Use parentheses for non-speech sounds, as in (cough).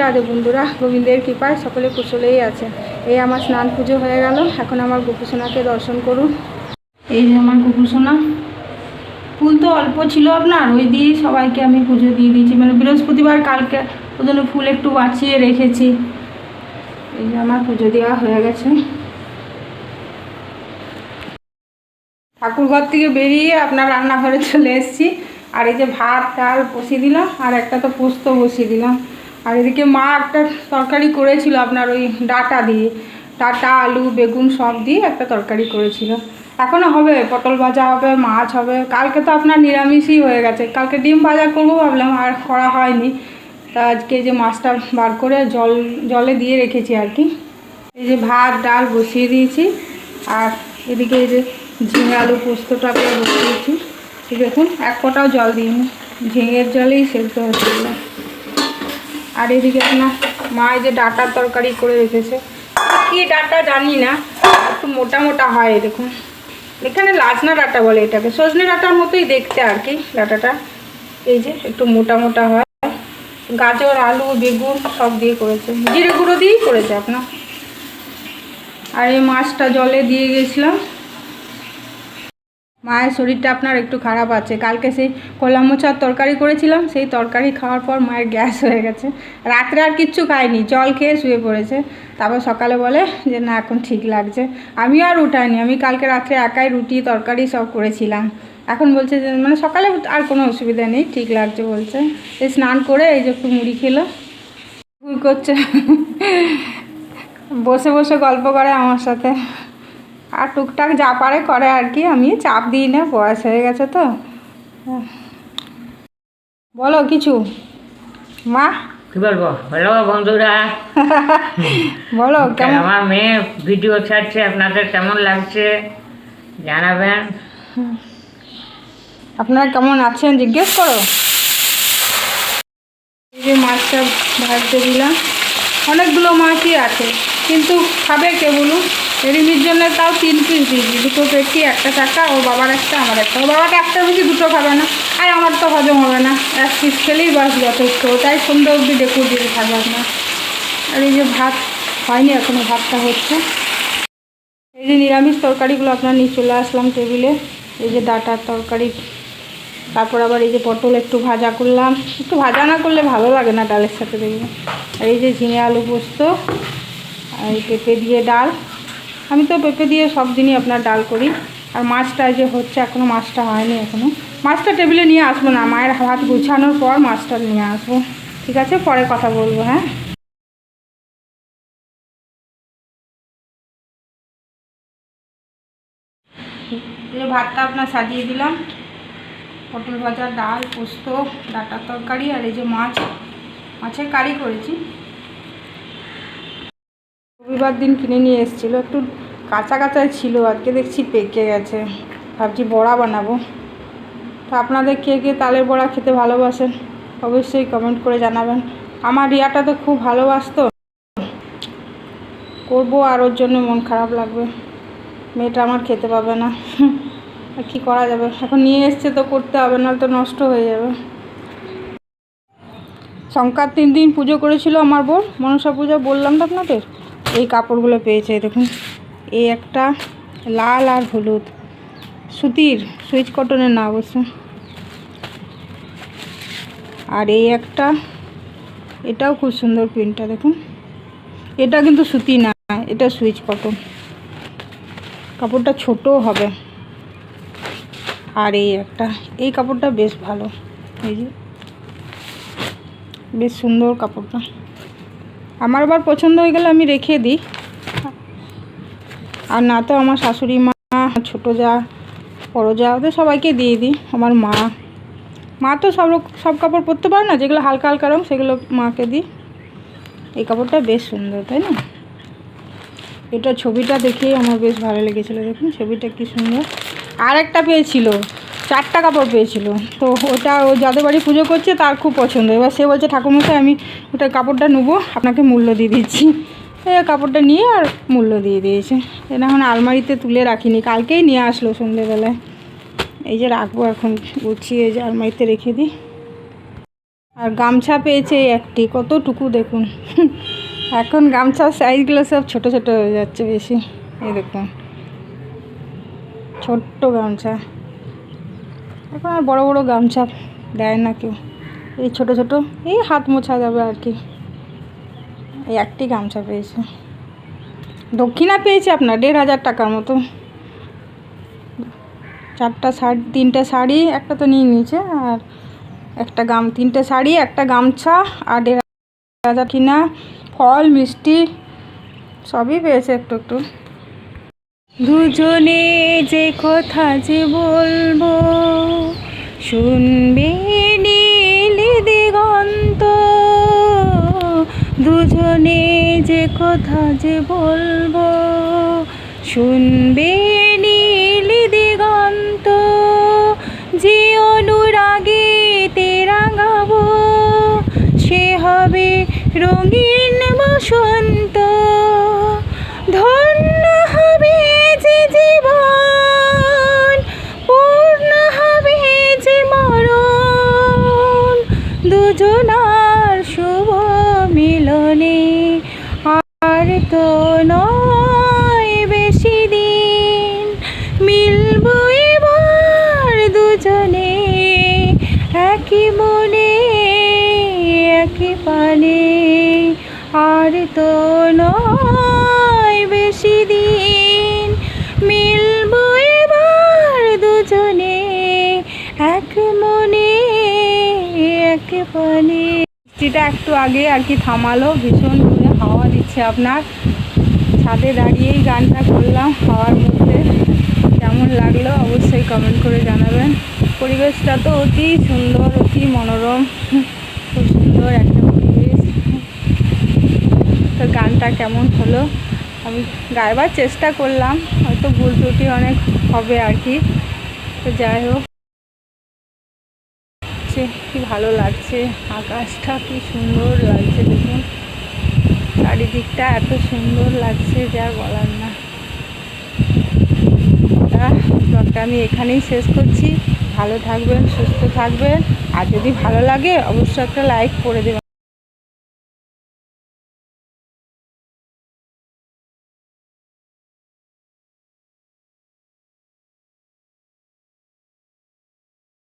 রাধে বন্ধুরা, গোবিন্দের কৃপায় সকলে কুশলেই আছে। এই আমার স্নান পুজো হয়ে গেল, এখন আমার গোপুসোনাকে দর্শন করুন। এই যে আমার গোপুসোনা, ফুল তো অল্প ছিল আপনার, ওই দিয়ে সবাইকে আমি পুজো দিয়ে দিয়েছি। মানে বৃহস্পতিবার কালকে ওই ফুল একটু বাঁচিয়ে রেখেছি। এই যে আমার পুজো দেওয়া হয়ে গেছে। ঠাকুরঘর থেকে বেরিয়ে আপনার রান্নাঘরে চলে এসেছি। আর এই যে ভাত, ডাল বসিয়ে দিলাম, আর একটা তো পোস্ত বসিয়ে দিলাম। আর এদিকে মা একটা তরকারি করেছিল আপনার ওই ডাটা দিয়ে। ডাটা, আলু, বেগুন সব দিয়ে একটা তরকারি করেছিল। এখনও হবে, পটল ভাজা হবে, মাছ হবে। কালকে তো আপনার নিরামিষই হয়ে গেছে। কালকে ডিম ভাজা করব ভাবলাম, আর করা হয়নি। তা আজকে যে মাছটা বার করে জল, জলে দিয়ে রেখেছি আর কি। এই যে ভাত, ডাল বসিয়ে দিয়েছি। আর এদিকে এই যে ঝিঙে আলু পোস্তটা করে বসিয়েছি। দেখুন, এক কটাও জল দিইনি। ঝিঙের জলেই সেদ্ধ হচ্ছিল। আর এদিকে না, মা যে ডাটার তরকারি করে রেখেছে। কি ডাটা জানি না, একটু মোটা মোটা হয় দেখুন। এখানে লাজনা ডাটা বলে এটাকে। সজনে ডাটার মতোই দেখতে আর কি ডাটাটা। এই যে একটু মোটা মোটা হয়। গাজর, আলু, বেগুন সব দিয়ে করেছে। জিরে গুঁড়ো দিয়েই করেছে আপনার। আর এই মাছটা জলে দিয়ে গেছিলাম। মায়ের শরীরটা আপনার একটু খারাপ আছে। কালকে সেই কলা মোচার তরকারি করেছিলাম, সেই তরকারি খাওয়ার পর মায়ের গ্যাস হয়ে গেছে। রাত্রে আর কিচ্ছু খায়নি জল খেয়ে শুয়ে পড়েছে। তারপর সকালে বলে যে, না, এখন ঠিক লাগছে। আমি আর উঠাইনি, আমি কালকে রাত্রে একাই রুটি, তরকারি সব করেছিলাম। এখন বলছে যে মানে সকালে আর কোনো অসুবিধা নেই, ঠিক লাগছে, বলছে। এই স্নান করে এই যে একটু মুড়ি খেলো। ভুল করছে। বসে বসে গল্প করে আমার সাথে। আর টুকটাক যা পারে করে আর কি আমি চাপ দিই না বয়স হয়ে গেছে তো। বলো কিছু। মা? কি বলব? হ্যালো বন্ধুরা। (laughs) বলো আমার মেয়ে ভিডিও ছাড়ছে আপনাদের কেমন লাগছে জানাবেন? আপনারা কেমন আছেন জিজ্ঞেস করো। এই যে মাছটা ভাজতে দিলাম। অনেকগুলো মাছই আছে কিন্তু খাবে কে বলুন? রিমির জন্য তাও তিন পিস দিয়েছি দুটো পেটি, একটা চাকা ওর বাবার একটা, আমার একটা। ওর বাবাটা একটা বেশি দুটো খাবে না, আর আমার তো হজম হবে না। এক পিস খেলেই বাস যথেষ্ট তাই সন্ধ্যে অবধি ডেকে দিতে থাকবে আপনার আর এই যে ভাত, হয়নি এখনও ভাতটা হচ্ছে। এই যে নিরামিষ তরকারিগুলো আপনার নিয়ে চলে আসলাম টেবিলে। এই যে ডাটার তরকারি, তারপর আবার এই যে পটল একটু ভাজা করলাম। একটু ভাজা না করলে ভালো লাগে না ডালের সাথে দেখবে আর এই যে ঝিঙে আলু পোস্ত, আর এই পেঁপে দিয়ে ডাল। আমি তো পেঁপে দিয়ে সব দিনই আপনার ডাল করি। আর মাছটা যে হচ্ছে এখনও মাছটা হয়নি এখনও মাছটা টেবিলে নিয়ে আসব না, মায়ের হাত গুছানোর পর মাছটা নিয়ে আসব। ঠিক আছে, পরে কথা বলব হ্যাঁ? ভাতটা আপনার সাজিয়ে দিলাম। পটল ভাজা, ডাল, পোস্ত, ডাটার তরকারি, আর এই যে মাছ, মাছের কারি করেছি। রবিবার দিন কিনে নিয়ে এসেছিল। একটু কাঁচা কাঁচাই ছিল, আজকে দেখছি পেকে গেছে। ভাবছি বড়া বানাবো। তো আপনাদের কে কে তালের বড়া খেতে ভালোবাসেন, অবশ্যই কমেন্ট করে জানাবেন। আমার রিয়াটা তো খুব ভালোবাসতো। করব আর ওর জন্য মন খারাপ লাগবে। মেয়েটা আমার খেতে পাবে না। আর কী করা যাবে? এখন নিয়ে এসছে তো করতে হবে না তো নষ্ট হয়ে যাবে। সংক্রার তিন দিন পুজো করেছিল আমার বোন মনসা পূজা বললাম তো আপনাদের? এই কাপড়গুলো পেয়েছে, দেখুন। এই একটা লাল আর হলুদ। সুতির, সুইচ কটনের না অবশ্য। আর এই একটা, এটাও খুব সুন্দর প্রিন্টটা, দেখুন। এটা কিন্তু সুতি না, এটা সুইচ কটন। কাপড়টা ছোটও হবে। আর এই একটা, এই কাপড়টা বেশ ভালো। এই যে, বেশ সুন্দর কাপড়টা। আমার আবার পছন্দ হয়ে গেলে আমি রেখে দিই। আর না তো আমার শাশুড়ি মা, ছোটো যা, বড়ো যা, ওদের সবাইকে দিয়ে দিই, আমার মা। মা তো সব সব কাপড় পরতে পারে না, যেগুলো হালকা হালকা রঙ সেগুলো মাকে দিই। এই কাপড়টা বেশ সুন্দর, তাই না? এটা ছবিটা দেখেই আমার বেশ ভালো লেগেছিলো, দেখুন, ছবিটা কি সুন্দর। আর একটা পেয়েছিল। চারটা কাপড় পেয়েছিল। তো ওটা ও যাদের বাড়ি পুজো করছে তার খুব পছন্দ। এবার সে বলছে, ঠাকুরমশাই, আমি ওটা কাপড়টা নেব, আপনাকে মূল্য দিয়ে দিচ্ছি। কাপড়টা নিয়ে আর মূল্য দিয়ে দিয়েছে। এটা এখন আলমারিতে তুলে রাখিনি, কালকেই নিয়ে আসলো সন্ধেবেলায়। এই যে রাখব এখন, গুছিয়ে যে আলমারিতে রেখে দিই। আর গামছা পেয়েছে একটি, কতটুকু দেখুন। এখন গামছার সাইজগুলো সব ছোট ছোট হয়ে যাচ্ছে বেশি। এই দেখুন, ছোট্ট গামছা। এখন আর বড় বড় গামছা দেয় না কেউ। এই ছোট ছোট, এই হাত মোছা যাবে আর কি। এই একটি গামছা পেয়েছে। দক্ষিণা পেয়েছে আপনার দেড় হাজার টাকার মতো। চারটা শাড়ি, তিনটে শাড়ি, একটা তো নিয়ে নিয়েছে, আর একটা গাম, তিনটে শাড়ি, একটা গামছা, আর দেড় হাজার কিনা ফল, মিষ্টি, সবই পেয়েছে একটু একটু। দুজনে যে কথা যে বলব, শুনবে নীলি দিগন্ত। দুজনে যে কথা যে বলব, শুনবে নীলি দিগন্ত। যে অনুরাগে তেরা গাবো সে হবে রঙিন বসন্ত। দুজনার শুভ মিলনে, আর তো নয় বেশি দিন। মিলব এবার দুজনে, একই মনে, একই পানে, আর তো নয় এক পানে বৃষ্টিটা একটু আগে আর কি থামালো, ভীষণ জোরে হাওয়া দিচ্ছে আপনার। ছাদে দাঁড়িয়েই গানটা করলাম হাওয়ার মধ্যে। কেমন লাগল অবশ্যই কমেন্ট করে জানাবেন। পরিবেশটা তো অতি সুন্দর, অতি মনোরম। খুব সুন্দর একটা পরিবেশ। তো গানটা কেমন হলো? আমি গাইবার চেষ্টা করলাম, হয়তো ভুল ত্রুটি অনেক হবে আর কি। তো যাই হোক। হচ্ছে কি ভালো লাগছে, আকাশটা কি সুন্দর লাগছে, দেখুন। চারিদিকটা এত সুন্দর লাগছে, যে বলার না। ব্লগটা আমি এখানেই শেষ করছি। ভালো থাকবেন, সুস্থ থাকবেন। আর যদি ভালো লাগে, অবশ্যই একটা লাইক করে দেবেন।